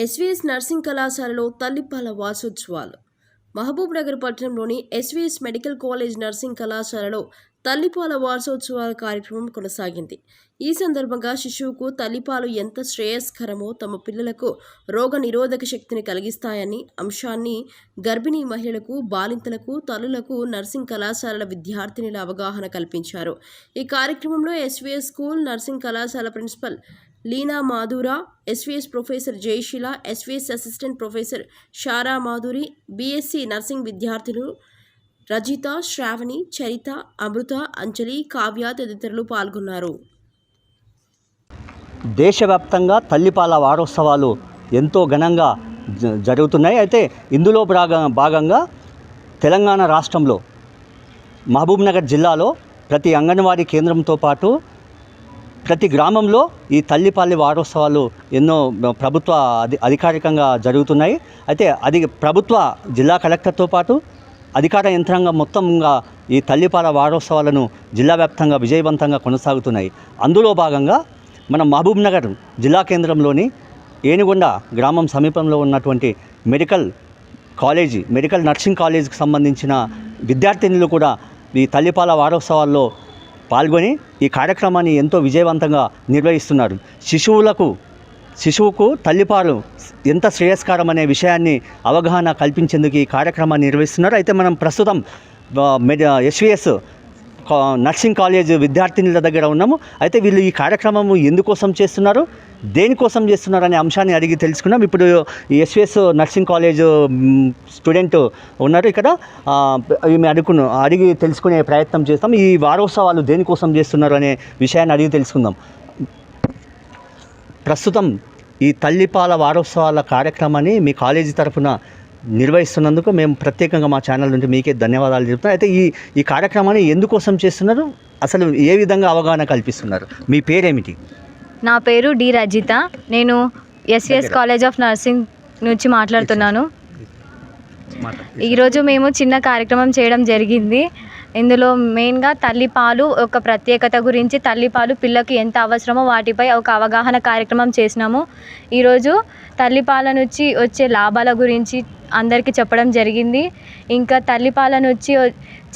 SVS nursing కళాశాలలో తల్లిపాల వాసోత్సవాలు మహబూబ్ నగర్ పట్టణంలోని ఎస్వీఎస్ మెడికల్ కాలేజ్ నర్సింగ్ కళాశాలలో తల్లిపాల వార్షోత్సవాల కార్యక్రమం కొనసాగింది. ఈ సందర్భంగా శిశువుకు తల్లిపాలు ఎంత శ్రేయస్కరమో తమ పిల్లలకు రోగ నిరోధక శక్తిని కలిగిస్తాయని అంశాన్ని గర్భిణీ మహిళలకు బాలింతలకు తల్లులకు నర్సింగ్ కళాశాలల విద్యార్థినుల అవగాహన కల్పించారు. ఈ కార్యక్రమంలో ఎస్వీఎస్ స్కూల్ నర్సింగ్ కళాశాల principal Leena Madhura SVS professor Jayasheela SVS assistant professor Shara Madhuri BSc nursing విద్యార్థులు రజిత శ్రావణి చరిత అమృత అంజలి కావ్య తదితరులు పాల్గొన్నారు. దేశవ్యాప్తంగా తల్లిపాల వారోత్సవాలు ఎంతో ఘనంగా జ- జరుగుతున్నాయి. అయితే ఇందులో భాగంగా తెలంగాణ రాష్ట్రంలో మహబూబ్నగర్ జిల్లాలో ప్రతి అంగన్వాడీ కేంద్రంతో పాటు ప్రతి గ్రామంలో ఈ తల్లిపల్లి వారోత్సవాలు ఎన్నో ప్రభుత్వ అధి అధికారికంగా జరుగుతున్నాయి. అయితే అది ప్రభుత్వ జిల్లా కలెక్టర్తో పాటు అధికార యంత్రాంగం మొత్తంగా ఈ తల్లిపాల వారోత్సవాలను జిల్లా వ్యాప్తంగా విజయవంతంగా కొనసాగుతున్నాయి. అందులో భాగంగా మన మహబూబ్నగర్ జిల్లా కేంద్రంలోని ఏనుగొండ గ్రామం సమీపంలో ఉన్నటువంటి మెడికల్ కాలేజీ మెడికల్ నర్సింగ్ కాలేజీకి సంబంధించిన విద్యార్థినులు కూడా ఈ తల్లిపాల వారోత్సవాల్లో పాల్గొని ఈ కార్యక్రమాన్ని ఎంతో విజయవంతంగా నిర్వహిస్తున్నారు. శిశువులకు శిశువుకు తల్లిపాలు ఎంత శ్రేయస్కరం అనే విషయాన్ని అవగాహన కల్పించేందుకు ఈ కార్యక్రమాన్ని నిర్వహిస్తున్నారు. అయితే మనం ప్రస్తుతం ఎస్విఎస్ కా- నర్సింగ్ కాలేజ్ విద్యార్థినుల దగ్గర ఉన్నాము. అయితే వీళ్ళు ఈ కార్యక్రమం ఎందుకోసం చేస్తున్నారు దేనికోసం చేస్తున్నారు అనే అంశాన్ని అడిగి తెలుసుకున్నాం. ఇప్పుడు ఈ ఎస్విఎస్ నర్సింగ్ కాలేజ్ స్టూడెంట్ ఉన్నారు ఇక్కడ. ఈమె అడుగును అడిగి తెలుసుకునే ప్రయత్నం చేస్తాం. ఈ వారోత్సవాలు దేనికోసం చేస్తున్నారు అనే విషయాన్ని అడిగి తెలుసుకుందాం. ప్రస్తుతం ఈ తల్లిపాల వారోత్సవాల కార్యక్రమాన్ని మీ కాలేజీ తరఫున నిర్వహిస్తున్నందుకు మేము ప్రత్యేకంగా మా ఛానల్ నుండి మీకే ధన్యవాదాలు చెప్తున్నాం. అయితే ఈ ఈ కార్యక్రమాన్ని ఎందుకోసం చేస్తున్నారు? అసలు ఏ విధంగా అవగాహన కల్పిస్తున్నారు? మీ పేరేమిటి? నా పేరు డి రజిత. నేను ఎస్విఎస్ కాలేజ్ ఆఫ్ నర్సింగ్ నుంచి మాట్లాడుతున్నాను. ఈరోజు మేము చిన్న కార్యక్రమం చేయడం జరిగింది. ఇందులో మెయిన్గా తల్లిపాలు ఒక ప్రత్యేకత గురించి తల్లిపాలు పిల్లకి ఎంత అవసరమో వాటిపై ఒక అవగాహన కార్యక్రమం చేసినాము. ఈరోజు తల్లిపాల నుంచి వచ్చే లాభాల గురించి అందరికీ చెప్పడం జరిగింది. ఇంకా తల్లిపాల నుంచి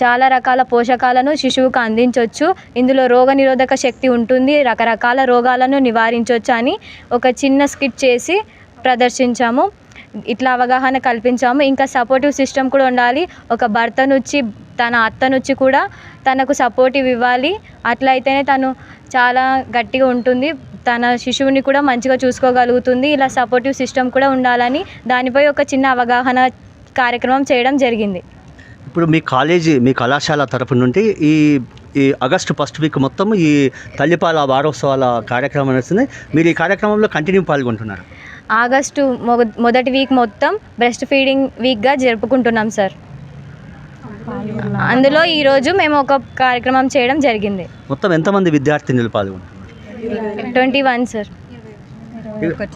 చాలా రకాల పోషకాలను శిశువుకు అందించవచ్చు ఇందులో రోగనిరోధక శక్తి ఉంటుంది రకరకాల రోగాలను నివారించవచ్చు అని ఒక చిన్న స్కిట్ చేసి ప్రదర్శించాము. ఇట్లా అవగాహన కల్పించాము. ఇంకా సపోర్టివ్ సిస్టమ్ కూడా ఉండాలి. ఒక భర్త నుంచి తన అత్త నుంచి కూడా తనకు సపోర్టివ్ ఇవ్వాలి. అట్లయితేనే తను చాలా గట్టిగా ఉంటుంది. తన శిశువుని కూడా మంచిగా చూసుకోగలుగుతుంది. ఇలా సపోర్టివ్ సిస్టమ్ కూడా ఉండాలని దానిపై ఒక చిన్న అవగాహన కార్యక్రమం చేయడం జరిగింది. ఇప్పుడు మీ కాలేజీ మీ కళాశాల తరపు నుండి ఈ ఈ ఆగస్టు ఫస్ట్ వీక్ మొత్తం ఈ తల్లిపాల వారోత్సవాల కార్యక్రమం నడుస్తుంది. మీరు ఈ కార్యక్రమంలో కంటిన్యూ పాల్గొంటున్నారు? ఆగస్టు మొదటి వీక్ మొత్తం బ్రెస్ట్ ఫీడింగ్ వీక్గా జరుపుకుంటున్నాం సార్. అందులో ఈరోజు మేము ఒక కార్యక్రమం చేయడం జరిగింది. మొత్తం ఎంతమంది విద్యార్థినులు పాల్గొంటున్నారు? Twenty one sir.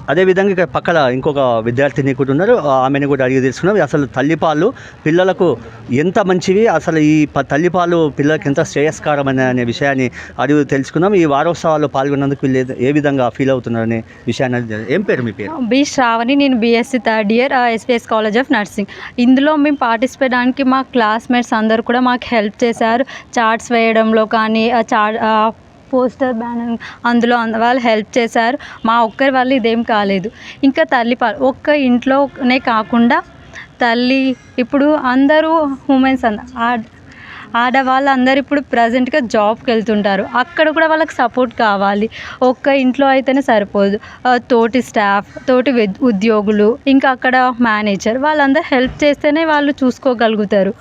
అదేవిధంగా ఇక్కడ పక్కన ఇంకొక విద్యార్థిని కూడా ఉన్నారు. ఆమెను కూడా అడిగి తెలుసుకున్నాం. అసలు తల్లిపాలు పిల్లలకు ఎంత మంచివి? అసలు ఈ తల్లిపాలు పిల్లలకి ఎంత శ్రేయస్కరం అనే విషయాన్ని అడిగి తెలుసుకున్నాం. ఈ వారోత్సవాల్లో పాల్గొన్నందుకు వీళ్ళు ఏ- విధంగా ఫీల్ అవుతున్నారు అనే విషయాన్ని ఏం పేరు మీ పేరు? బి శ్రావణి. నేను BSc third year SPS college of nursing ఇందులో మేము పార్టిసిపేట్ అవడానికి మా క్లాస్మేట్స్ అందరు కూడా మాకు హెల్ప్ చేశారు. చార్ట్స్ వేయడంలో కానీ ఆ చార్ట్ పోస్టర్ బ్యానర్ అందులో వాళ్ళు హెల్ప్ చేశారు. మా ఒక్కరి వల్ల ఇదేం కాలేదు. ఇంకా తల్లి పాలు ఒక్క ఇంట్లోనే కాకుండా తల్లి ఇప్పుడు అందరూ ఉమెన్స్ అంద ఆడ ఆడవాళ్ళు అందరు ఇప్పుడు ప్రజెంట్గా జాబ్కి వెళ్తుంటారు అక్కడ కూడా వాళ్ళకి సపోర్ట్ కావాలి. ఒక్క ఇంట్లో అయితేనే సరిపోదు. తోటి స్టాఫ్ తోటి ఉద్యోగులు ఇంకా అక్కడ మేనేజర్ వాళ్ళందరూ హెల్ప్ చేస్తేనే వాళ్ళు చూసుకోగలుగుతారు.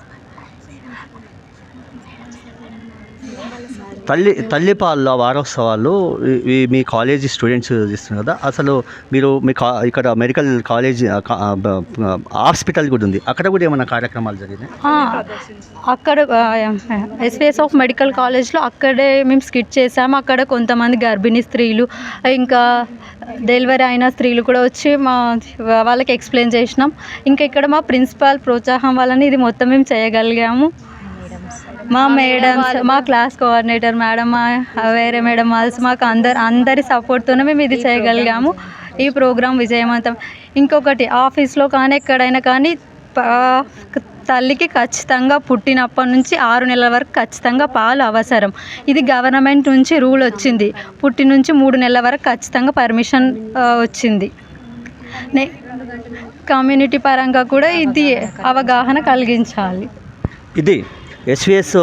తల్లి తల్లిపాల వారోత్సవాలు ఈ- మీ కాలేజీ స్టూడెంట్స్ చేస్తున్నారు కదా అసలు మీరు మీ కా ఇక్కడ మెడికల్ కాలేజ్ హాస్పిటల్ కూడా ఉంది. అక్కడ కూడా ఏమైనా కార్యక్రమాలు జరిగినాయి? అక్కడ ఎస్పీఎస్ ఆఫ్ మెడికల్ కాలేజ్లో అక్కడే మేము స్కిట్ చేసాము. అక్కడ కొంతమంది గర్భిణీ స్త్రీలు ఇంకా డెలివరీ అయిన స్త్రీలు కూడా వచ్చి మా వాళ్ళకి ఎక్స్ప్లెయిన్ చేసినాం. ఇంకా ఇక్కడ మా ప్రిన్సిపాల్ ప్రోత్సాహం వలన ఇది మొత్తం మేము చేయగలిగాము. మా మేడమ్స్ మా క్లాస్ కోఆర్డినేటర్ మేడం మా వేరే మేడం వాళ్ళస్ మాకు అందరు అందరి సపోర్ట్తోనే మేము ఇది చేయగలిగాము. ఈ ప్రోగ్రాం విజయవంతం. ఇంకొకటి ఆఫీస్లో కానీ ఎక్కడైనా కానీ తల్లికి ఖచ్చితంగా పుట్టినప్పటి నుంచి ఆరు నెలల వరకు ఖచ్చితంగా పాలు అవసరం. ఇది గవర్నమెంట్ నుంచి రూల్ వచ్చింది. పుట్టి నుంచి మూడు నెలల వరకు ఖచ్చితంగా పర్మిషన్ వచ్చింది. నే కమ్యూనిటీ పరంగా కూడా ఇది అవగాహన కలిగించాలి. ఇది ఎస్విఎస్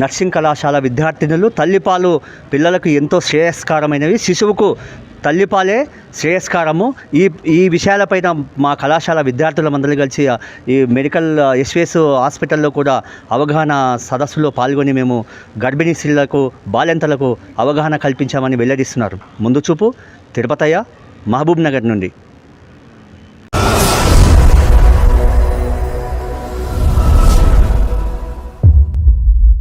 నర్సింగ్ కళాశాల విద్యార్థినులు తల్లిపాలు పిల్లలకు ఎంతో శ్రేయస్కరమైనవి. శిశువుకు తల్లిపాలే శ్రేయస్కారము. ఈ ఈ విషయాలపైన మా కళాశాల విద్యార్థుల మందరి కలిసి ఈ మెడికల్ ఎస్విఎస్ హాస్పిటల్లో కూడా అవగాహన సదస్సులో పాల్గొని మేము గర్భిణీ స్త్రీలకు బాల్యంతలకు అవగాహన కల్పించామని వెల్లడిస్తున్నారు. ముందు చూపు తిరుపతయ్య మహబూబ్ నగర్ నుండి.